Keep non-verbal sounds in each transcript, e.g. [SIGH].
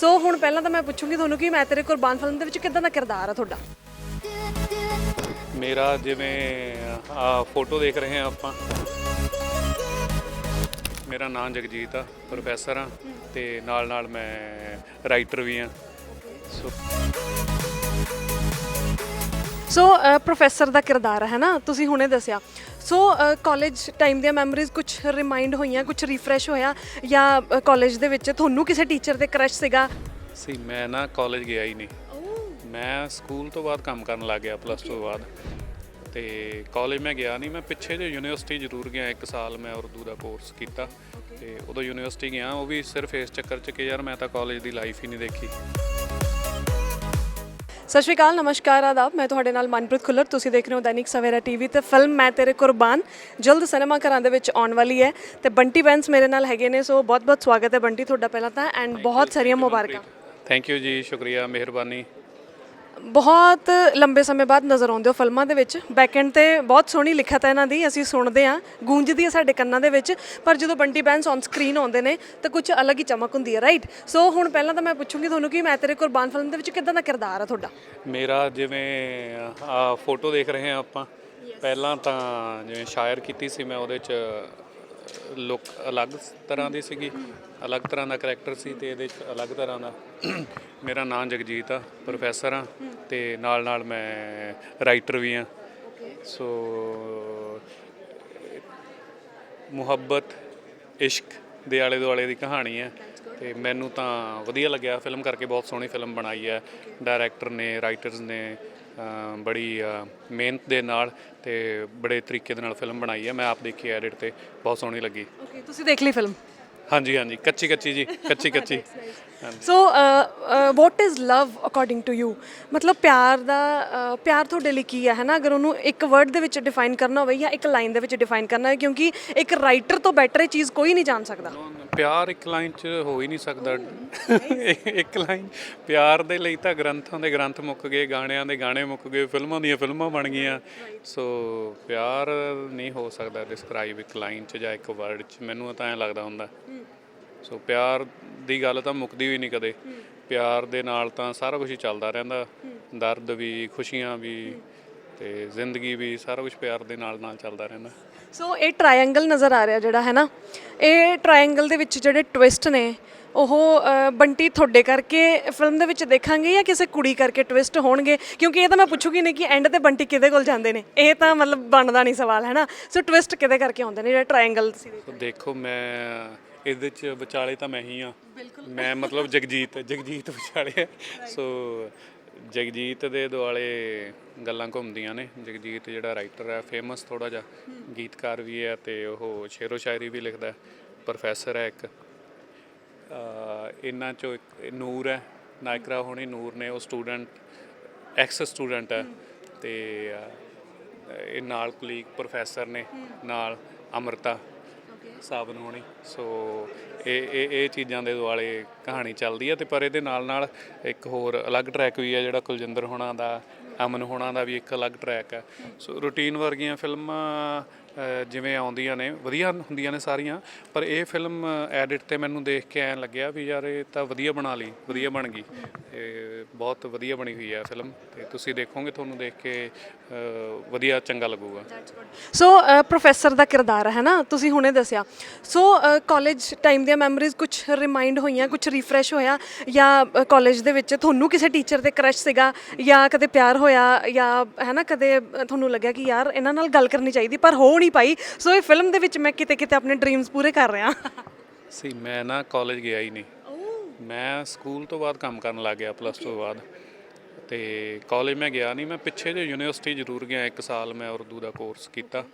ਸੋ ਹੁਣ ਪਹਿਲਾਂ ਤਾਂ ਮੈਂ ਪੁੱਛੂੰਗੀ ਤੁਹਾਨੂੰ ਕਿ ਮੈਂ ਤੇਰੇ ਕੁਰਬਾਨ ਫਿਲਮ ਦੇ ਵਿੱਚ ਕਿੱਦਾਂ ਦਾ ਕਿਰਦਾਰ ਆ ਤੁਹਾਡਾ? ਮੇਰਾ ਜਿਵੇਂ ਆ ਫੋਟੋ ਦੇਖ ਰਹੇ ਹਾਂ ਆਪਾਂ। ਮੇਰਾ ਨਾਮ ਜਗਜੀਤ ਆ, ਪ੍ਰੋਫੈਸਰ ਆ ਤੇ ਨਾਲ ਨਾਲ ਮੈਂ ਰਾਈਟਰ ਵੀ ਆ। ਸੋ ਸੋ ਪ੍ਰੋਫੈਸਰ ਦਾ ਕਿਰਦਾਰ ਹੈ ਨਾ ਤੁਸੀਂ ਹੁਣੇ ਦੱਸਿਆ। ਸੋ ਕਾਲਜ ਟਾਈਮ ਦੀਆਂ ਮੈਮਰੀਜ਼ ਕੁਝ ਰਿਮਾਈਂਡ ਹੋਈਆਂ ਕੁਝ ਰੀਫਰੈਸ਼ ਹੋਇਆ ਜਾਂ ਕਾਲਜ ਦੇ ਵਿੱਚ ਤੁਹਾਨੂੰ ਕਿਸੇ ਟੀਚਰ ਤੇ ਕ੍ਰਸ਼ ਸੀਗਾ? ਸੀ ਮੈਂ ਨਾ ਕਾਲਜ ਗਿਆ ਹੀ ਨਹੀਂ। ਮੈਂ ਸਕੂਲ ਤੋਂ ਬਾਅਦ ਕੰਮ ਕਰਨ ਲੱਗ ਗਿਆ ਪਲੱਸ 2 ਤੋਂ ਬਾਅਦ। ਤੇ ਕਾਲਜ ਮੈਂ ਗਿਆ ਨਹੀਂ ਮੈਂ ਪਿੱਛੇ ਜੇ ਯੂਨੀਵਰਸਿਟੀ ਜ਼ਰੂਰ ਗਿਆ ਇੱਕ ਸਾਲ ਮੈਂ ਉਰਦੂ ਦਾ ਕੋਰਸ ਕੀਤਾ। ਤੇ ਉਦੋਂ ਯੂਨੀਵਰਸਿਟੀ ਗਿਆ ਉਹ ਵੀ ਸਿਰਫ ਇਸ ਚੱਕਰ 'ਚ ਕਿ ਯਾਰ ਮੈਂ ਤਾਂ ਕਾਲਜ ਦੀ ਲਾਈਫ ਹੀ ਨਹੀਂ ਦੇਖੀ। ਸਤਿ ਸ਼੍ਰੀ ਅਕਾਲ ਨਮਸਕਾਰ ਆਦਾਬ। ਮੈਂ ਤੁਹਾਡੇ ਨਾਲ ਮਨਪ੍ਰੀਤ ਖੁੱਲਰ। ਤੁਸੀਂ ਦੇਖ ਰਹੇ ਹੋ ਦੈਨਿਕ ਸਵੇਰਾ ਟੀਵੀ ਤੇ ਫਿਲਮ ਮੈਂ ਤੇਰੇ ਕੁਰਬਾਨ। ਜਲਦ ਸਿਨੇਮਾ ਘਰਾਂ ਦੇ ਵਿੱਚ ਆਉਣ ਵਾਲੀ ਹੈ ਤੇ ਬੰਟੀ ਬੈਂਸ ਮੇਰੇ ਨਾਲ ਹੈਗੇ ਨੇ ਸੋ ਬਹੁਤ ਬਹੁਤ ਸਵਾਗਤ ਹੈ ਬੰਟੀ ਤੁਹਾਡਾ ਪਹਿਲਾਂ ਤਾਂ ਐਂਡ ਬਹੁਤ ਸਾਰੀਆਂ ਮੁਬਾਰਕਾਂ। ਥੈਂਕ ਯੂ ਜੀ ਸ਼ੁਕਰੀਆ ਮਿਹਰਬਾਨੀ। ਬਹੁਤ ਲੰਬੇ ਸਮੇਂ ਬਾਅਦ ਨਜ਼ਰ ਆਉਂਦੇ ਹੋ ਫਿਲਮਾਂ ਦੇ ਵਿੱਚ। ਬੈਕਐਂਡ ਤੇ ਬਹੁਤ ਸੋਹਣੀ ਲਿਖਤ ਹੈ ਇਹਨਾਂ ਦੀ ਅਸੀਂ ਸੁਣਦੇ ਹਾਂ। ਗੂੰਜਦੀ ਹੈ ਸਾਡੇ ਕੰਨਾਂ ਦੇ ਵਿੱਚ ਪਰ ਜਦੋਂ ਬੰਟੀ ਬੈਂਸ ਔਨ ਸਕਰੀਨ ਆਉਂਦੇ ਨੇ ਤਾਂ ਕੁਝ ਅਲੱਗ ਹੀ ਚਮਕ ਹੁੰਦੀ ਹੈ ਰਾਈਟ ਸੋ ਹੁਣ ਪਹਿਲਾਂ ਤਾਂ ਮੈਂ ਪੁੱਛੂੰਗੀ ਤੁਹਾਨੂੰ ਕਿ ਮੈਂ ਤੇਰੇ ਕੁਰਬਾਨ ਫਿਲਮ ਦੇ ਵਿੱਚ ਕਿੱਦਾਂ ਦਾ ਕਿਰਦਾਰ ਆ ਤੁਹਾਡਾ? ਮੇਰਾ ਜਿਵੇਂ ਆ ਫੋਟੋ ਦੇਖ ਰਹੇ ਹਾਂ ਆਪਾਂ ਪਹਿਲਾਂ ਤਾਂ ਜਿਵੇਂ ਸ਼ਾਇਰ ਕੀਤੀ ਸੀ ਮੈਂ ਉਹਦੇ ਚ ਲੁੱਕ ਅਲੱਗ ਤਰ੍ਹਾਂ ਦੀ ਸੀਗੀ ਅਲੱਗ ਤਰ੍ਹਾਂ ਦਾ ਕੈਰੈਕਟਰ ਸੀ ਤੇ ਇਹਦੇ ਚ ਅਲੱਗ ਤਰ੍ਹਾਂ ਦਾ। ਮੇਰਾ ਨਾਮ ਜਗਜੀਤ ਆ ਪ੍ਰੋਫੈਸਰ ਆ। ਤੇ ਨਾਲ ਨਾਲ ਮੈਂ ਰਾਈਟਰ ਵੀ ਹਾਂ। ਸੋ ਮੁਹੱਬਤ, ਇਸ਼ਕ ਦੇ ਆਲੇ ਦੁਆਲੇ ਦੀ ਕਹਾਣੀ ਹੈ ਤੇ ਮੈਨੂੰ ਤਾਂ ਵਧੀਆ ਲੱਗਿਆ। ਫਿਲਮ ਕਰਕੇ ਬਹੁਤ ਸੋਹਣੀ ਫਿਲਮ ਬਣਾਈ ਹੈ। ਡਾਇਰੈਕਟਰ ਨੇ ਰਾਈਟਰਸ ਨੇ ਬੜੀ ਮਿਹਨਤ ਦੇ ਨਾਲ ਤੇ ਬੜੇ ਤਰੀਕੇ ਦੇ ਨਾਲ ਫਿਲਮ ਬਣਾਈ ਹੈ। ਮੈਂ ਆਪ ਦੇਖੀ ਐਡਿਟ ਤੇ। ਬਹੁਤ ਸੋਹਣੀ ਲੱਗੀ। ਓਕੇ ਤੁਸੀਂ ਦੇਖ ਲਈ ਫਿਲਮ? ਹਾਂਜੀ ਹਾਂਜੀ। ਕੱਚੀ ਕੱਚੀ ਜੀ। ਕੱਚੀ ਕੱਚੀ। So what is love according to you ਮਤਲਬ ਪਿਆਰ ਦਾ ਪਿਆਰ ਤੁਹਾਡੇ ਲਈ ਕੀ ਹੈ ਹੈ ਨਾ? ਅਗਰ ਉਹਨੂੰ ਇੱਕ ਵਰਡ ਦੇ ਵਿੱਚ ਡਿਫਾਈਨ ਕਰਨਾ ਹੋਵੇ ਜਾਂ ਇੱਕ ਲਾਈਨ ਦੇ ਵਿੱਚ ਡਿਫਾਈਨ ਕਰਨਾ ਹੋਵੇ ਕਿਉਂਕਿ ਇੱਕ ਰਾਈਟਰ ਤੋਂ ਬੈਟਰ ਇਹ ਚੀਜ਼ ਕੋਈ ਨਹੀਂ ਜਾਣ ਸਕਦਾ। ਪਿਆਰ ਇੱਕ ਲਾਈਨ 'ਚ ਹੋ ਹੀ ਨਹੀਂ ਸਕਦਾ। ਇੱਕ ਲਾਈਨ ਪਿਆਰ ਦੇ ਲਈ ਤਾਂ ਗ੍ਰੰਥਾਂ ਦੇ ਗ੍ਰੰਥ ਮੁੱਕ ਗਏ ਗਾਣਿਆਂ ਦੇ ਗਾਣੇ ਮੁੱਕ ਗਏ ਫਿਲਮਾਂ ਦੀਆਂ ਫਿਲਮਾਂ ਬਣ ਗਈਆਂ। ਸੋ ਪਿਆਰ ਨਹੀਂ ਹੋ ਸਕਦਾ ਡਿਸਕ੍ਰਾਈਬ ਇੱਕ ਲਾਈਨ 'ਚ ਜਾਂ ਇੱਕ ਵਰਡ 'ਚ। ਮੈਨੂੰ ਤਾਂ ਐਂ ਲੱਗਦਾ ਹੁੰਦਾ। ਸੋ ਪਿਆਰ ਦੀ ਗੱਲ ਤਾਂ ਮੁੱਕਦੀ ਵੀ ਨਹੀਂ ਕਦੇ। ਪਿਆਰ ਦੇ ਨਾਲ ਤਾਂ ਸਾਰਾ ਕੁਝ ਚੱਲਦਾ ਰਹਿੰਦਾ। ਦਰਦ ਵੀ ਖੁਸ਼ੀਆਂ ਵੀ। ਤੇ ਜ਼ਿੰਦਗੀ ਵੀ ਸਾਰਾ ਕੁਝ ਪਿਆਰ ਦੇ ਨਾਲ ਨਾਲ ਚੱਲਦਾ ਰਹਿੰਦਾ। ਸੋ ਇਹ ਟ੍ਰਾਇੰਗਲ ਨਜ਼ਰ ਆ ਰਿਹਾ ਜਿਹੜਾ ਹੈ ਨਾ ਇਹ ਟ੍ਰਾਇੰਗਲ ਦੇ ਵਿੱਚ ਜਿਹੜੇ ਟਵਿਸਟ ਨੇ ਉਹ ਅ, ਬੰਟੀ ਤੁਹਾਡੇ ਕਰਕੇ ਫਿਲਮ ਦੇ ਵਿੱਚ ਦੇਖਾਂਗੇ ਜਾਂ ਕਿਸੇ ਕੁੜੀ ਕਰਕੇ ਟਵਿਸਟ ਹੋਣਗੇ? ਕਿਉਂਕਿ ਇਹ ਤਾਂ ਮੈਂ ਪੁੱਛੂਗੀ ਨਹੀਂ ਕਿ ਐਂਡ ਤੇ ਬੰਟੀ ਕਿਹਦੇ ਕੋਲ ਜਾਂਦੇ ਨੇ? ਇਹ ਤਾਂ ਮਤਲਬ ਬਣਦਾ ਨਹੀਂ ਸਵਾਲ ਹੈ ਨਾ ਸੋ ਟਵਿਸਟ ਕਿਹਦੇ ਕਰਕੇ ਆਉਂਦੇ ਨੇ? ਜਿਹੜਾ ਟ੍ਰਾਇੰਗਲ ਸੋ ਦੇਖੋ। ਮੈਂ ਇਹਦੇ ਚ ਵਿਚਾਲੇ ਤਾਂ ਮੈਂ ਹੀ ਆ ਮੈਂ ਮਤਲਬ ਜਗਜੀਤ ਜਗਜੀਤ ਵਿਚਾਲੇ। ਸੋ ਜਗਜੀਤ ਦੇ ਦੁਆਲੇ ਗੱਲਾਂ ਘੁੰਮਦੀਆਂ ਨੇ। ਜਗਜੀਤ ਜਿਹੜਾ ਰਾਈਟਰ ਹੈ ਫੇਮਸ ਥੋੜਾ ਜਿਹਾ। ਗੀਤਕਾਰ ਵੀ ਹੈ ਤੇ ਉਹ ਸ਼ੇਰੋ ਸ਼ਾਇਰੀ ਵੀ ਲਿਖਦਾ ਪ੍ਰੋਫੈਸਰ ਹੈ ਇੱਕ। ਅਹ ਇਹਨਾਂ ਚੋਂ ਇੱਕ ਨੂਰ ਹੈ ਨਾਇਕਰਾ ਹੋਣੀ ਨੂਰ ਨੇ ਉਹ ਸਟੂਡੈਂਟ ਐਕਸ ਸਟੂਡੈਂਟ ਹੈ। ਤੇ ਅਹ, ਇਹ ਨਾਲ ਕੁਲੀਗ ਪ੍ਰੋਫੈਸਰ ਨੇ ਨਾਲ ਅਮਰਤਾ। ਸਾਬਨ ਹੋਣੀ। ਸੋ ਇਹ ਇਹ ਇਹ ਚੀਜ਼ਾਂ ਦੇ ਦੁਆਲੇ ਕਹਾਣੀ ਚੱਲਦੀ ਹੈ ਤੇ ਪਰ ਇਹਦੇ ਨਾਲ ਨਾਲ ਇੱਕ ਹੋਰ ਅਲੱਗ ਟਰੈਕ ਵੀ ਹੈ ਜਿਹੜਾ ਕੁਲਜਿੰਦਰ ਹੋਣਾ ਦਾ, ਅਮਨ ਹੋਣਾ ਦਾ ਵੀ ਇੱਕ ਅਲੱਗ ਟਰੈਕ ਹੈ ਸੋ ਰੂਟੀਨ ਵਰਗੀਆਂ ਫਿਲਮਾਂ ਜਿਵੇਂ ਆਉਂਦੀਆਂ ਨੇ, ਵਧੀਆ ਹੁੰਦੀਆਂ ਨੇ ਸਾਰੀਆਂ, ਪਰ ਇਹ ਫਿਲਮ ਐਡਿਟ ਤੇ ਮੈਨੂੰ ਦੇਖ ਕੇ ਐਂ ਲੱਗਿਆ ਵੀ ਯਾਰ ਇਹ ਤਾਂ ਵਧੀਆ ਬਣਾ ਲਈ, ਵਧੀਆ ਬਣ ਗਈ। ਤੇ ਬਹੁਤ ਵਧੀਆ ਬਣੀ ਹੋਈ ਹੈ ਫਿਲਮ ਤੇ ਤੁਸੀਂ ਦੇਖੋਗੇ, ਤੁਹਾਨੂੰ ਦੇਖ ਕੇ ਵਧੀਆ ਚੰਗਾ ਲੱਗੂਗਾ। ਸੋ ਪ੍ਰੋਫੈਸਰ ਦਾ ਕਿਰਦਾਰ ਹੈ ਨਾ, ਤੁਸੀਂ ਹੁਣੇ ਦੱਸਿਆ। ਸੋ ਕਾਲਜ ਟਾਈਮ ਦੀਆਂ ਮੈਮਰੀਜ਼ ਕੁਝ ਰਿਮਾਈਂਡ ਹੋਈਆਂ ਕੁਝ ਰੀਫਰੈਸ਼ ਹੋਇਆ, ਜਾਂ ਕਾਲਜ ਦੇ ਵਿੱਚ ਤੁਹਾਨੂੰ ਕਿਸੇ ਟੀਚਰ ਤੇ ਕ੍ਰਸ਼ ਸੀਗਾ, ਜਾਂ ਕਦੇ ਪਿਆਰ ਹੋਇਆ, ਜਾਂ, ਹੈ ਨਾ, ਕਦੇ ਤੁਹਾਨੂੰ ਲੱਗਿਆ ਕਿ ਯਾਰ, ਇਹਨਾਂ ਨਾਲ ਗੱਲ ਕਰਨੀ ਚਾਹੀਦੀ, ਪਰ ਹੋ ਨਹੀਂ ਪਾਈ। ਸੋ ਇਹ ਫਿਲਮ ਦੇ ਵਿੱਚ ਮੈਂ ਕਿਤੇ ਕਿਤੇ ਆਪਣੇ ਡ੍ਰੀਮਸ ਪੂਰੇ ਕਰ ਰਿਹਾ। ਸੀ ਮੈਂ ਨਾ ਕਾਲਜ ਗਿਆ ਹੀ ਨਹੀਂ। ਮੈਂ ਸਕੂਲ ਤੋਂ ਬਾਅਦ ਕੰਮ ਕਰਨ ਲੱਗ ਗਿਆ ਪਲੱਸ 2 ਤੋਂ ਬਾਅਦ। ਤੇ ਕਾਲਜ ਮੈਂ ਗਿਆ ਨਹੀਂ ਮੈਂ ਪਿੱਛੇ ਜੇ ਯੂਨੀਵਰਸਿਟੀ ਜ਼ਰੂਰ ਗਿਆ ਇੱਕ ਸਾਲ ਮੈਂ ਉਰਦੂ ਦਾ ਕੋਰਸ ਕੀਤਾ।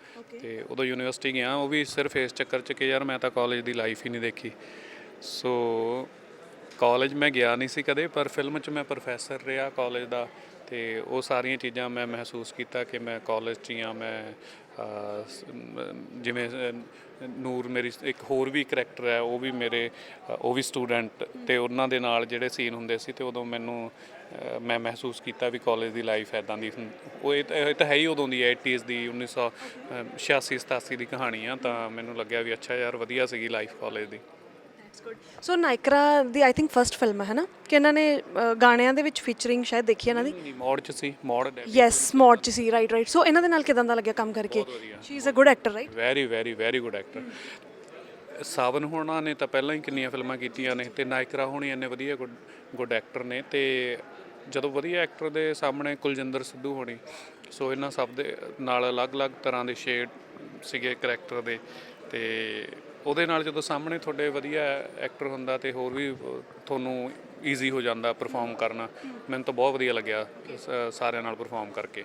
ਤੇ ਉਦੋਂ ਯੂਨੀਵਰਸਿਟੀ ਗਿਆ ਉਹ ਵੀ ਸਿਰਫ ਇਸ ਚੱਕਰ 'ਚ ਕਿ ਯਾਰ ਮੈਂ ਤਾਂ ਕਾਲਜ ਦੀ ਲਾਈਫ ਹੀ ਨਹੀਂ ਦੇਖੀ। ਸੋ ਕਾਲਜ ਮੈਂ ਗਿਆ ਨਹੀਂ ਸੀ ਕਦੇ ਪਰ ਫਿਲਮ 'ਚ ਮੈਂ ਪ੍ਰੋਫੈਸਰ ਰਿਹਾ ਕਾਲਜ ਦਾ। ਤੇ ਉਹ ਸਾਰੀਆਂ ਚੀਜ਼ਾਂ ਮੈਂ ਮਹਿਸੂਸ ਕੀਤਾ ਕਿ ਮੈਂ ਕਾਲਜ 'ਚ ਹੀ ਮ- ਜਿਵੇਂ ਨੂਰ ਮੇਰੀ ਇੱਕ ਹੋਰ ਵੀ ਕਰੈਕਟਰ ਹੈ, ਉਹ ਵੀ ਮੇਰੇ ਉਹ ਵੀ ਸਟੂਡੈਂਟ ਤੇ ਉਹਨਾਂ ਦੇ ਨਾਲ ਜਿਹੜੇ ਸੀਨ ਹੁੰਦੇ ਸੀ ਤੇ ਉਦੋਂ ਮੈਨੂੰ ਮੈਂ ਮਹਿਸੂਸ ਕੀਤਾ ਵੀ ਕਾਲਜ ਦੀ ਲਾਈਫ ਐਦਾਂ ਦੀ ਉਹ ਇਹ ਤਾਂ ਇਹ ਤਾਂ ਹੈ ਹੀ ਉਦੋਂ ਦੀ 80s ਦੀ 1986 87 ਦੀ ਕਹਾਣੀ ਆ, ਤਾਂ ਮੈਨੂੰ ਲੱਗਿਆ ਵੀ ਅੱਛਾ ਯਾਰ, ਵਧੀਆ ਸੀਗੀ ਲਾਈਫ ਕਾਲਜ ਦੀ। ਸੋ ਨਾਇਕਰਾ ਦੀ ਆਈ ਥਿੰਕ ਫਰਸਟ ਫਿਲਮ ਹੈ ਨਾ ਕਿ ਇਹਨਾਂ ਨੇ ਅ, ਗਾਣਿਆਂ ਦੇ ਵਿੱਚ ਫੀਚਰਿੰਗ ਸ਼ਾਇਦ ਦੇਖੀ ਇਹਨਾਂ ਦੀ? ਨਹੀਂ ਮੋੜ ਚ ਸੀ ਮੋੜ ਯੈਸ ਮੋਡ ਚ ਸੀ ਰਾਈਟ ਰਾਈਟ ਸੋ ਇਹਨਾਂ ਦੇ ਨਾਲ ਕਿਦਾਂ ਦਾ ਲੱਗਿਆ ਕੰਮ ਕਰਕੇ? She is a good actor right very very very good actor Sawan ਹੋਣਾ ਨੇ ਤਾਂ ਪਹਿਲਾਂ ਹੀ ਕਿੰਨੀਆਂ ਫਿਲਮਾਂ ਕੀਤੀਆਂ ਨੇ ਤੇ ਨਾਇਕਰਾ ਹੋਣੀ ਇੰਨੇ ਵਧੀਆ ਗੁੱਡ ਗੁੱਡ ਐਕਟਰ ਨੇ ਤੇ ਜਦੋਂ ਵਧੀਆ ਐਕਟਰ ਦੇ ਸਾਹਮਣੇ ਕੁਲਜਿੰਦਰ ਸਿੱਧੂ ਹੋਣੀ ਸੋ ਇਹਨਾਂ ਸਭ ਦੇ ਨਾਲ ਅਲੱਗ-ਅਲੱਗ ਤਰ੍ਹਾਂ ਦੇ ਸ਼ੇਡ ਸੀਗੇ ਕਰੈਕਟਰ ਦੇ ਤੇ ਉਹਦੇ ਨਾਲ ਜਦੋਂ ਸਾਹਮਣੇ ਤੁਹਾਡੇ ਵਧੀਆ ਐਕਟਰ ਹੁੰਦਾ ਤੇ ਹੋਰ ਵੀ ਤੁਹਾਨੂੰ ਈਜ਼ੀ ਹੋ ਜਾਂਦਾ ਪਰਫਾਰਮ ਕਰਨਾ, ਮੈਨੂੰ ਤਾਂ ਬਹੁਤ ਵਧੀਆ ਲੱਗਿਆ ਸਾਰਿਆਂ ਨਾਲ ਪਰਫਾਰਮ ਕਰਕੇ।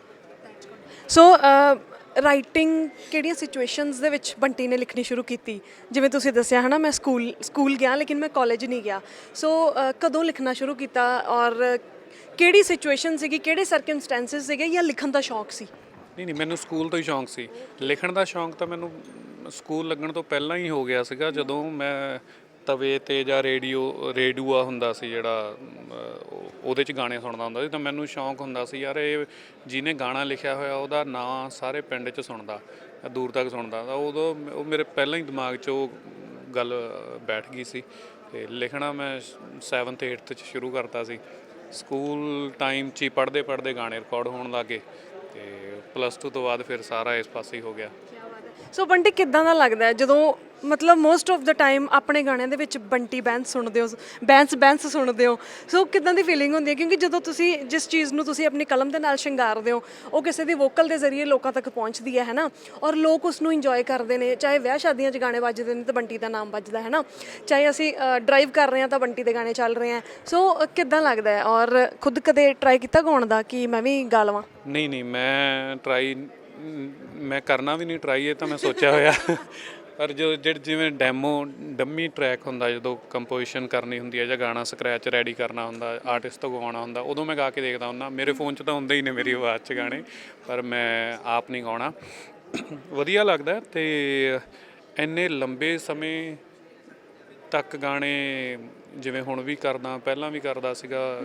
ਸੋ ਰਾਈਟਿੰਗ ਕਿਹੜੀਆਂ ਸਿਚੁਏਸ਼ਨਸ ਦੇ ਵਿੱਚ ਬੰਟੀ ਨੇ ਲਿਖਣੀ ਸ਼ੁਰੂ ਕੀਤੀ? ਜਿਵੇਂ ਤੁਸੀਂ ਦੱਸਿਆ ਹਨਾ, ਮੈਂ ਸਕੂਲ ਸਕੂਲ ਗਿਆ ਲੇਕਿਨ ਮੈਂ ਕਾਲਜ ਨਹੀਂ ਗਿਆ। ਸੋ ਕਦੋਂ ਲਿਖਣਾ ਸ਼ੁਰੂ ਕੀਤਾ ਔਰ ਕਿਹੜੀ ਸਿਚੁਏਸ਼ਨ ਸੀਗੀ, ਕਿਹੜੇ ਸਰਕਮਸਟੈਂਸਸ ਸੀਗੇ ਜਾਂ ਲਿਖਣ ਦਾ ਸ਼ੌਕ ਸੀ? ਨਹੀਂ ਨਹੀਂ, ਮੈਨੂੰ ਸਕੂਲ ਤੋਂ ਹੀ ਸ਼ੌਂਕ ਸੀ। ਲਿਖਣ ਦਾ ਸ਼ੌਂਕ ਤਾਂ ਮੈਨੂੰ ਸਕੂਲ ਲੱਗਣ ਤੋਂ ਪਹਿਲਾਂ ਹੀ ਹੋ ਗਿਆ ਸੀਗਾ, ਜਦੋਂ ਮੈਂ ਤਵੇ ਤੇ ਜਾਂ ਰੇਡੀਓ, ਰੇਡੂਆ ਹੁੰਦਾ ਸੀ ਜਿਹੜਾ ਉਹਦੇ 'ਚ ਗਾਣੇ ਸੁਣਦਾ ਹੁੰਦਾ ਸੀ, ਤਾਂ ਮੈਨੂੰ ਸ਼ੌਂਕ ਹੁੰਦਾ ਸੀ, ਯਾਰ ਇਹ ਜਿਹਨੇ ਗਾਣਾ ਲਿਖਿਆ ਹੋਇਆ, ਉਹਦਾ ਨਾਂ ਸਾਰੇ ਪਿੰਡ 'ਚ ਸੁਣਦਾ, ਦੂਰ ਤੱਕ ਸੁਣਦਾ। ਤਾਂ ਉਦੋਂ ਉਹ ਮੇਰੇ ਪਹਿਲਾਂ ਹੀ ਦਿਮਾਗ 'ਚ ਉਹ ਗੱਲ ਬੈਠ ਗਈ ਸੀ ਤੇ ਲਿਖਣਾ ਮੈਂ 7th 8th 'ਚ ਸ਼ੁਰੂ ਕਰਤਾ ਸੀ। ਸਕੂਲ ਟਾਈਮ 'ਚ ਹੀ ਪੜ੍ਹਦੇ ਪੜ੍ਹਦੇ ਗਾਣੇ ਰਿਕਾਰਡ ਹੋਣ ਲੱਗੇ ਤੇ ਪਲੱਸ 2 ਤੋਂ ਬਾਅਦ ਫਿਰ ਸਾਰਾ ਇਸ ਪਾਸੇ ਹੀ ਹੋ ਗਿਆ। ਸੋ ਬੰਟੀ, ਕਿੱਦਾਂ ਦਾ ਲੱਗਦਾ ਹੈ? ਜਦੋਂ ਮਤਲਬ ਮੋਸਟ ਆਫ ਦਾ ਟਾਈਮ ਆਪਣੇ ਗਾਣਿਆਂ ਦੇ ਵਿੱਚ ਬੰਟੀ ਬੈਂਸ ਸੁਣਦੇ ਹੋ ਬੈਂਸ ਬੈਂਸ ਸੁਣਦੇ ਹੋ। ਸੋ ਕਿੱਦਾਂ ਦੀ ਫੀਲਿੰਗ ਹੁੰਦੀ ਹੈ? ਕਿਉਂਕਿ ਜਦੋਂ ਤੁਸੀਂ ਜਿਸ ਚੀਜ਼ ਨੂੰ ਤੁਸੀਂ ਆਪਣੀ ਕਲਮ ਦੇ ਨਾਲ ਸ਼ਿੰਗਾਰਦੇ ਹੋ ਉਹ ਕਿਸੇ ਦੀ ਵੋਕਲ ਦੇ ਜ਼ਰੀਏ ਲੋਕਾਂ ਤੱਕ ਪਹੁੰਚਦੀ ਹੈ ਹੈਨਾ? ਔਰ ਲੋਕ ਉਸ ਨੂੰ ਇੰਜੋਏ ਕਰਦੇ ਨੇ। ਚਾਹੇ ਵਿਆਹ ਸ਼ਾਦੀਆਂ 'ਚ ਗਾਣੇ ਵੱਜਦੇ ਨੇ ਤਾਂ ਬੰਟੀ ਦਾ ਨਾਮ ਵੱਜਦਾ ਹੈ ਨਾ ਚਾਹੇ ਅਸੀਂ ਡਰਾਈਵ ਕਰ ਰਹੇ ਹਾਂ ਤਾਂ ਬੰਟੀ ਦੇ ਗਾਣੇ ਚੱਲ ਰਹੇ ਆ ਸੋ ਅ, ਕਿੱਦਾਂ ਲੱਗਦਾ ਹੈ? ਔਰ ਖੁਦ ਕਦੇ ਟਰਾਈ ਕੀਤਾ ਗਾਉਣ ਦਾ ਕਿ ਮੈਂ ਵੀ ਗਾ ਲਵਾਂ? ਨਹੀਂ ਨਹੀਂ ਮੈਂ ਟਰਾਈ ਮੈਂ ਕਰਨਾ ਵੀ ਨਹੀਂ ਟਰਾਈ ਇਹ ਤਾਂ ਮੈਂ ਸੋਚਿਆ ਹੋਇਆ। ਪਰ ਜੋ ਜਿਹੜੇ ਜਿਵੇਂ ਡੈਮੋ, ਡੰਮੀ ਟਰੈਕ ਹੁੰਦਾ, ਜਦੋਂ ਕੰਪੋਜੀਸ਼ਨ ਕਰਨੀ ਹੁੰਦੀ ਹੈ ਜਾਂ ਗਾਣਾ ਸਕ੍ਰੈਚ ਰੈਡੀ ਕਰਨਾ ਹੁੰਦਾ ਆਰਟਿਸਟ ਤੋਂ ਗਾਉਣਾ ਹੁੰਦਾ, ਉਦੋਂ ਮੈਂ ਗਾ ਕੇ ਦੇਖਦਾ ਹੁੰਦਾ। ਮੇਰੇ ਫੋਨ 'ਚ ਤਾਂ ਹੁੰਦੇ ਹੀ ਨੇ ਮੇਰੀ ਆਵਾਜ਼ 'ਚ ਗਾਣੇ, ਪਰ ਮੈਂ ਆਪ ਨਹੀਂ ਗਾਉਣਾ। ਵਧੀਆ ਲੱਗਦਾ ਹੈ ਤੇ ਇੰਨੇ ਲੰਬੇ ਸਮੇਂ ਤੱਕ ਗਾਣੇ ਜਿਵੇਂ ਹੁਣ ਵੀ ਕਰਦਾ, ਪਹਿਲਾਂ ਵੀ ਕਰਦਾ ਸੀਗਾ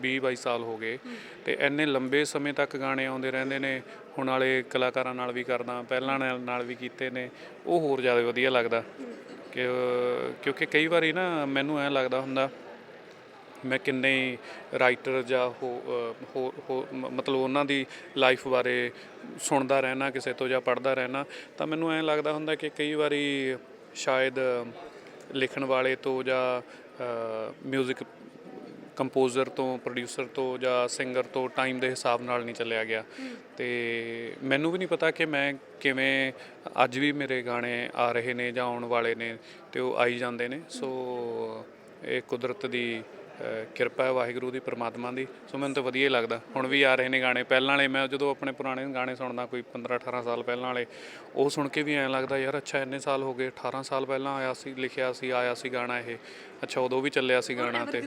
20 22 ਸਾਲ ਹੋ ਗਏ, ਤੇ ਇੰਨੇ ਲੰਬੇ ਸਮੇਂ ਤੱਕ ਗਾਣੇ ਆਉਂਦੇ ਰਹਿੰਦੇ ਨੇ। ਹੁਣ ਵਾਲੇ ਕਲਾਕਾਰਾਂ ਨਾਲ ਵੀ ਕਰਦਾ, ਪਹਿਲਾਂ ਨਾਲ ਨਾਲ ਵੀ ਕੀਤੇ ਨੇ, ਉਹ ਹੋਰ ਜ਼ਿਆਦਾ ਵਧੀਆ ਲੱਗਦਾ। ਕਿ, ਕਿਉਂਕਿ ਕਈ ਵਾਰੀ ਨਾ ਮੈਨੂੰ ਐਂ ਲੱਗਦਾ ਹੁੰਦਾ, ਮੈਂ ਕਿੰਨੇ ਰਾਈਟਰ ਜਾਂ ਹੋ- ਹੋ- ਮਤਲਬ ਉਹਨਾਂ ਦੀ ਲਾਈਫ ਬਾਰੇ ਸੁਣਦਾ ਰਹਿਣਾ, ਕਿਸੇ ਤੋਂ ਜਾਂ ਪੜ੍ਹਦਾ ਰਹਿਣਾ, ਤਾਂ ਮੈਨੂੰ ਐਂ ਲੱਗਦਾ ਹੁੰਦਾ ਕਿ ਕਈ ਵਾਰੀ ਸ਼ਾਇਦ ਲਿਖਣ ਵਾਲੇ ਤੋਂ ਜਾਂ 뮤직 ਕੰਪੋਜ਼ਰ ਤੋਂ ਪ੍ਰੋਡਿਊਸਰ ਤੋਂ ਜਾਂ ਸਿੰਗਰ ਤੋਂ ਟਾਈਮ ਦੇ ਹਿਸਾਬ ਨਾਲ ਨਹੀਂ ਚੱਲਿਆ ਗਿਆ। ਤੇ ਮੈਨੂੰ ਵੀ ਨਹੀਂ ਪਤਾ ਕਿ ਮੈਂ ਕਿਵੇਂ ਅੱਜ ਵੀ ਮੇਰੇ ਗਾਣੇ ਆ ਰਹੇ ਨੇ ਜਾਂ ਆਉਣ ਵਾਲੇ ਨੇ ਤੇ ਉਹ ਆਈ ਜਾਂਦੇ ਨੇ। ਸੋ ਇਹ ਕੁਦਰਤ ਦੀ ਕਿਰਪਾ ਹੈ ਵਾਹਿਗੁਰੂ ਦੀ ਪ੍ਰਮਾਤਮਾ ਦੀ। ਸੋ ਮੈਨੂੰ ਤਾਂ ਵਧੀਆ ਹੀ ਲੱਗਦਾ। ਹੁਣ ਵੀ ਆ ਰਹੇ ਨੇ ਗਾਣੇ। ਪਹਿਲਾਂ ਵਾਲੇ ਮੈਂ ਜਦੋਂ ਆਪਣੇ ਪੁਰਾਣੇ ਗਾਣੇ ਸੁਣਦਾ ਕੋਈ 15 18 ਸਾਲ ਪਹਿਲਾਂ ਵਾਲੇ ਉਹ ਸੁਣ ਕੇ ਵੀ ਐਂ ਲੱਗਦਾ ਯਾਰ ਅੱਛਾ ਇੰਨੇ ਸਾਲ ਹੋ ਗਏ 18 ਸਾਲ ਪਹਿਲਾਂ ਆਇਆ ਸੀ ਲਿਖਿਆ ਸੀ ਆਇਆ ਸੀ ਗਾਣਾ ਇਹ। ਅੱਛਾ ਉਦੋਂ ਵੀ ਚੱਲਿਆ ਸੀ ਗਾਣਾ ਤੇ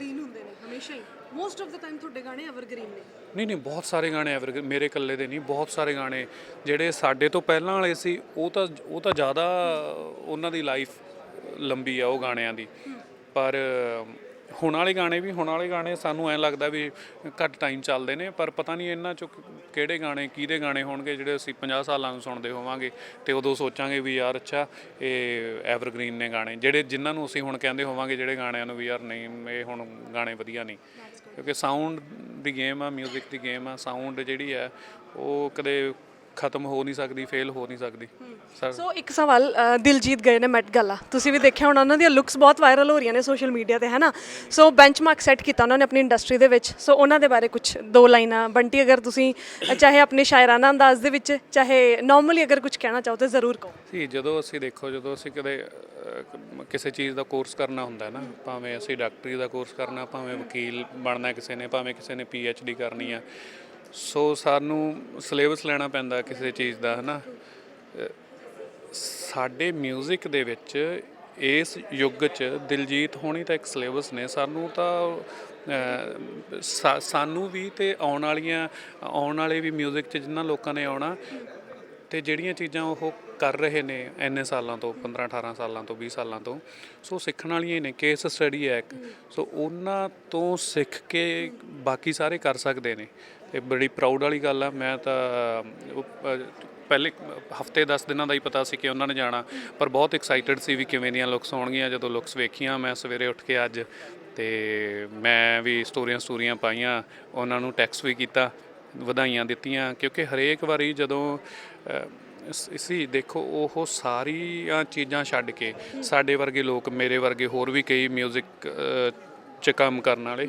ਹਮੇਸ਼ਾ ਹੀ ਮੋਸਟ ਆਫ ਦਾ ਟਾਈਮ ਤੁਹਾਡੇ ਗਾਣੇ ਐਵਰਗ੍ਰੀਨ ਨੇ। ਨਹੀਂ ਨਹੀਂ, ਬਹੁਤ ਸਾਰੇ ਗਾਣੇ ਐਵਰ ਮੇਰੇ ਇਕੱਲੇ ਦੇ ਨਹੀਂ, ਬਹੁਤ ਸਾਰੇ ਗਾਣੇ। ਜਿਹੜੇ ਸਾਡੇ ਤੋਂ ਪਹਿਲਾਂ ਵਾਲੇ ਸੀ, ਉਹ ਤਾਂ ਉਹ ਤਾਂ ਜ਼ਿਆਦਾ ਉਹਨਾਂ ਦੀ ਲਾਈਫ ਲੰਬੀ ਆ ਉਹ ਗਾਣਿਆਂ ਦੀ। ਪਰ ਹੁਣ ਵਾਲੇ ਗਾਣੇ ਵੀ, ਹੁਣ ਵਾਲੇ ਗਾਣੇ ਸਾਨੂੰ ਐਂ ਲੱਗਦਾ ਵੀ ਘੱਟ ਟਾਈਮ ਚੱਲਦੇ ਨੇ, ਪਰ ਪਤਾ ਨਹੀਂ ਇਹਨਾਂ ਚੋਂ ਕਿਹੜੇ ਗਾਣੇ, ਕਿਹਦੇ ਗਾਣੇ ਹੋਣਗੇ ਜਿਹੜੇ ਅਸੀਂ 50 ਸਾਲਾਂ ਨੂੰ ਸੁਣਦੇ ਹੋਵਾਂਗੇ ਤੇ ਉਦੋਂ ਸੋਚਾਂਗੇ ਵੀ ਯਾਰ ਅੱਛਾ, ਇਹ ਐਵਰਗ੍ਰੀਨ ਨੇ ਗਾਣੇ, ਜਿਹੜੇ ਜਿਨ੍ਹਾਂ ਨੂੰ ਅਸੀਂ ਹੁਣ ਕਹਿੰਦੇ ਹੋਵਾਂਗੇ ਜਿਹੜੇ ਗਾਣਿਆਂ ਨੂੰ ਵੀ ਯਾਰ ਨਹੀਂ, ਇਹ ਹੁਣ ਗਾਣੇ ਵਧੀਆ ਨਹੀਂ। ਕਿਉਂਕਿ ਸਾਊਂਡ ਦੀ ਗੇਮ ਆ 뮤직 ਦੀ ਗੇਮ ਆ ਸਾਊਂਡ ਜਿਹੜੀ ਹੈ ਉਹ ਕਦੇ ਖਤਮ ਹੋ ਨਹੀਂ ਸਕਦੀ ਫੇਲ ਹੋ ਨਹੀਂ ਸਕਦੀ। ਸੋ ਇੱਕ ਸਵਾਲ ਅ, ਦਿਲਜੀਤ ਗਏ ਨੇ ਮੈਟ ਗਾਲਾ ਤੁਸੀਂ ਵੀ ਦੇਖਿਆ ਹੋਣਾ ਉਹਨਾਂ ਦੀਆਂ ਲੁੱਕਸ ਬਹੁਤ ਵਾਇਰਲ ਹੋ ਰਹੀਆਂ ਨੇ ਸੋਸ਼ਲ ਮੀਡੀਆ ਤੇ ਹੈਨਾ? ਸੋ ਬੈਂਚਮਾਰਕ ਸੈੱਟ ਕੀਤਾ ਉਹਨਾਂ ਨੇ ਆਪਣੀ ਇੰਡਸਟਰੀ ਦੇ ਵਿੱਚ। ਸੋ ਉਹਨਾਂ ਦੇ ਬਾਰੇ ਕੁਝ ਦੋ ਲਾਈਨਾਂ। ਬੰਟੀ ਅਗਰ ਤੁਸੀਂ ਅ, ਚਾਹੇ ਆਪਣੇ ਸ਼ਾਇਰਾਨਾ ਅੰਦਾਜ਼ ਦੇ ਵਿੱਚ ਚਾਹੇ ਨਾਰਮਲੀ ਅਗਰ ਕੁਝ ਕਹਿਣਾ ਚਾਹੋ ਤਾਂ ਜ਼ਰੂਰ ਕਹੋ। ਸੀ ਜਦੋਂ ਅਸੀਂ ਦੇਖੋ ਜਦੋਂ ਅਸੀਂ ਕਦੇ ਅਹ, ਕਿਸੇ ਚੀਜ਼ ਦਾ ਕੋਰਸ ਕਰਨਾ ਹੁੰਦਾ ਹੈ ਨਾ ਭਾਵੇਂ ਅਸੀਂ ਡਾਕਟਰੀ ਦਾ ਕੋਰਸ ਕਰਨਾ ਭਾਵੇਂ ਵਕੀਲ ਬਣਨਾ ਕਿਸੇ ਨੇ ਭਾਵੇਂ ਕਿਸੇ ਨੇ ਪੀ ਐਚ ਡੀ ਕਰਨੀ ਆ ਸੋ ਸਾਨੂੰ ਸਿਲੇਬਸ ਲੈਣਾ ਪੈਂਦਾ ਕਿਸੇ ਚੀਜ਼ ਦਾ ਹਨਾ? ਅਹ, ਸਾਡੇ ਮਿਊਜ਼ਿਕ ਦੇ ਵਿੱਚ ਇਸ ਯੁੱਗ 'ਚ ਦਿਲਜੀਤ ਹੋਣੀ ਤਾਂ ਇੱਕ ਸਿਲੇਬਸ ਨੇ, ਸਾਨੂੰ ਤਾਂ ਸਾਨੂੰ ਵੀ ਤੇ ਆਉਣ ਵਾਲੀਆਂ, ਆਉਣ ਵਾਲੇ ਵੀ ਮਿਊਜ਼ਿਕ 'ਚ ਜਿੰਨਾ ਲੋਕਾਂ ਨੇ ਆਉਣਾ ਤੇ ਜਿਹੜੀਆਂ ਚੀਜ਼ਾਂ ਉਹ ਕਰ ਰਹੇ ਨੇ ਐਨੇ ਸਾਲਾਂ ਤੋਂ 15 18 ਸਾਲਾਂ ਤੋਂ 20 ਸਾਲਾਂ ਤੋਂ, ਸੋ ਸਿੱਖਣ ਵਾਲੀਆਂ ਹੀ ਨੇ ਕੇਸ ਸਟੱਡੀ ਹੈ ਸੋ ਉਹਨਾਂ ਤੋਂ ਸਿੱਖ ਕੇ ਬਾਕੀ ਸਾਰੇ ਕਰ ਸਕਦੇ ਨੇ। ਤੇ ਬੜੀ ਪ੍ਰਾਊਡ ਵਾਲੀ ਗੱਲ ਆ, ਮੈਂ ਤਾਂ ਪਹਿਲੇ ਹਫ਼ਤੇ 10 ਦਿਨਾਂ ਦਾ ਹੀ ਪਤਾ ਸੀ ਕਿ ਉਹਨਾਂ ਨੇ ਜਾਣਾ, ਪਰ ਬਹੁਤ ਐਕਸਾਈਟਿਡ ਸੀ ਵੀ ਕਿਵੇਂ ਦੀਆਂ ਲੁੱਕਸ ਹੋਣਗੀਆਂ ਜਦੋਂ ਲੁੱਕਸ ਵੇਖੀਆਂ ਮੈਂ ਸਵੇਰੇ ਉੱਠ ਕੇ ਅੱਜ। ਤੇ ਮੈਂ ਵੀ ਸਟੋਰੀਆਂ ਸਟੋਰੀਆਂ ਪਾਈਆਂ, ਉਹਨਾਂ ਨੂੰ ਟੈਕਸ ਵੀ ਕੀਤਾ, ਵਧਾਈਆਂ ਦਿੱਤੀਆਂ, ਕਿਉਂਕਿ ਹਰੇਕ ਵਾਰੀ ਜਦੋਂ ਸੀ ਦੇਖੋ, ਉਹ ਸਾਰੀਆਂ ਚੀਜ਼ਾਂ ਛੱਡ ਕੇ ਸਾਡੇ ਵਰਗੇ ਲੋਕ, ਮੇਰੇ ਵਰਗੇ ਹੋਰ ਵੀ ਕਈ 뮤직 ਚ ਕੰਮ ਕਰਨ ਵਾਲੇ,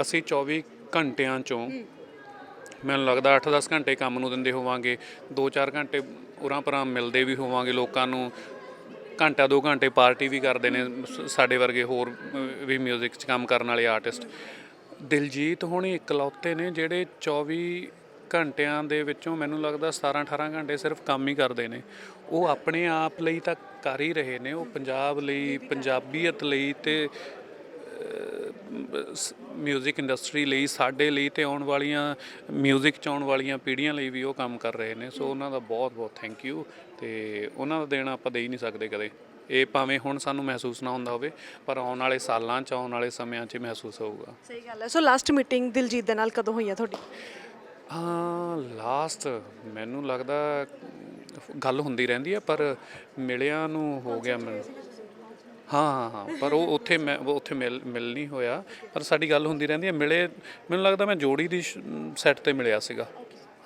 ਅਸੀਂ 24 ਘੰਟਿਆਂ ਚੋਂ ਮੈਨੂੰ ਲੱਗਦਾ 8-10 ਘੰਟੇ ਕੰਮ ਨੂੰ ਦਿੰਦੇ ਹੋਵਾਂਗੇ 2-4 ਘੰਟੇ ਉਰਾਂ ਪਰਾਂ ਮਿਲਦੇ ਵੀ ਹੋਵਾਂਗੇ ਲੋਕਾਂ ਨੂੰ, ਘੰਟਾ 2 ਘੰਟੇ ਪਾਰਟੀ ਵੀ ਕਰਦੇ ਨੇ ਸਾਡੇ ਵਰਗੇ ਹੋਰ ਵੀ 뮤직 'ਚ ਕੰਮ ਕਰਨ ਵਾਲੇ ਆਰਟਿਸਟ ਦਿਲਜੀਤ ਹੋਣੀ ਇਕਲੌਤੇ ਨੇ ਜਿਹੜੇ 24 ਘੰਟਿਆਂ ਦੇ ਵਿੱਚੋਂ ਮੈਨੂੰ ਲੱਗਦਾ 17-18 ਘੰਟੇ ਸਿਰਫ ਕੰਮ ਹੀ ਕਰਦੇ ਨੇ। ਉਹ ਆਪਣੇ ਆਪ ਲਈ ਤਾਂ ਕਰ ਹੀ ਰਹੇ ਨੇ, ਉਹ ਪੰਜਾਬ ਲਈ, ਪੰਜਾਬੀਅਤ ਲਈ ਤੇ ਮਿਊਜ਼ਿਕ ਇੰਡਸਟਰੀ ਲਈ ਸਾਡੇ ਲਈ ਤੇ ਆਉਣ ਵਾਲੀਆਂ ਮਿਊਜ਼ਿਕ ਚ ਆਉਣ ਵਾਲੀਆਂ ਪੀੜ੍ਹੀਆਂ ਲਈ ਵੀ ਉਹ ਕੰਮ ਕਰ ਰਹੇ ਨੇ। ਸੋ ਉਹਨਾਂ ਦਾ ਬਹੁਤ ਬਹੁਤ ਥੈਂਕ ਯੂ ਤੇ ਉਹਨਾਂ ਦਾ ਦੇਣਾ ਆਪਾਂ ਦੇ ਹੀ ਨਹੀਂ ਸਕਦੇ ਕਦੇ। ਇਹ ਭਾਵੇਂ ਹੁਣ ਸਾਨੂੰ ਮਹਿਸੂਸ ਨਾ ਹੁੰਦਾ ਹੋਵੇ ਪਰ ਆਉਣ ਵਾਲੇ ਸਾਲਾਂ ਚ ਆਉਣ ਵਾਲੇ ਸਮਿਆਂ 'ਚ ਮਹਿਸੂਸ ਹੋਊਗਾ। ਸਹੀ ਗੱਲ ਹੈ। ਸੋ ਲਾਸਟ ਮੀਟਿੰਗ ਦਿਲਜੀਤ ਦੇ ਨਾਲ ਕਦੋਂ ਹੋਈ ਆ ਤੁਹਾਡੀ? ਹਾਂ ਲਾਸਟ ਮੈਨੂੰ ਲੱਗਦਾ ਗੱਲ ਹੁੰਦੀ ਰਹਿੰਦੀ ਹੈ ਪਰ ਮਿਲਿਆਂ ਨੂੰ ਹੋ ਗਿਆ ਮੈਨੂੰ ਹਾਂ ਹਾਂ ਹਾਂ। ਪਰ ਉਹ ਉੱਥੇ ਮੈਂ ਉਹ ਉੱਥੇ ਮਿਲ ਮਿਲ ਨਹੀਂ ਹੋਇਆ। ਪਰ ਸਾਡੀ ਗੱਲ ਹੁੰਦੀ ਰਹਿੰਦੀ ਹੈ ਮਿਲੇ ਮੈਨੂੰ ਲੱਗਦਾ ਮੈਂ ਜੋੜੀ ਦੀ ਸੈੱਟ ਤੇ ਮਿਲਿਆ ਸੀਗਾ।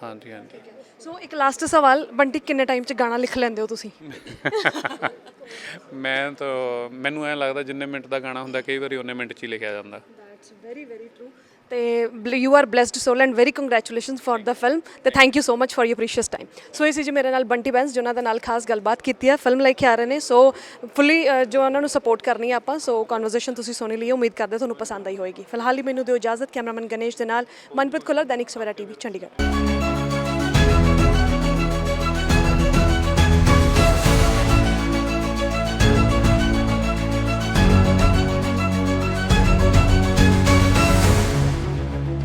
ਹਾਂਜੀ ਹਾਂਜੀ। ਸੋ ਇੱਕ ਲਾਸਟ ਸਵਾਲ ਬੰਟੀ ਕਿੰਨੇ ਟਾਈਮ 'ਚ ਗਾਣਾ ਲਿਖ ਲੈਂਦੇ ਹੋ ਤੁਸੀਂ? [LAUGHS] ਮੈਂ ਤਾਂ ਮੈਨੂੰ ਐਂ ਲੱਗਦਾ ਜਿੰਨੇ ਮਿੰਟ ਦਾ ਗਾਣਾ ਹੁੰਦਾ ਕਈ ਵਾਰੀ ਉਹਨੇ ਮਿੰਟ 'ਚ ਹੀ ਲਿਖਿਆ ਜਾਂਦਾ। ਦੈਟਸ ਵੈਰੀ ਵੈਰੀ ਟਰੂ ਤੇ you are blessed soul and very congratulations for the film ਤੇ thank you so much for your precious time so ਇਸੇ ਜੀ ਮੇਰੇ ਨਾਲ ਬੰਟੀ ਬੈਂਸ ਜਿਨ੍ਹਾਂ ਦੇ ਨਾਲ ਖਾਸ ਗੱਲਬਾਤ ਕੀਤੀ ਹੈ ਫਿਲਮ ਲੈ ਕੇ ਆ ਰਹੇ ਨੇ ਸੋ ਫੁੱਲੀ ਜੋ ਉਹਨਾਂ ਨੂੰ ਸਪੋਰਟ ਕਰਨੀ ਹੈ ਆਪਾਂ ਸੋ ਕਨਵਰਸੇਸ਼ਨ ਤੁਸੀਂ ਸੁਣੀ ਲਈ ਉਮੀਦ ਕਰਦੇ ਤੁਹਾਨੂੰ ਪਸੰਦ ਆਈ ਹੋਏਗੀ ਫਿਲਹਾਲ ਹੀ ਮੈਨੂੰ ਦਿਓ ਇਜਾਜ਼ਤ ਕੈਮਰਾਮੈਨ ਗਣੇਸ਼ ਦੇ ਨਾਲ ਮਨਪ੍ਰੀਤ ਖੁੱਲਰ ਦੈਨਿਕ ਸਵੇਰਾ ਟੀਵੀ ਚੰਡੀਗੜ੍ਹ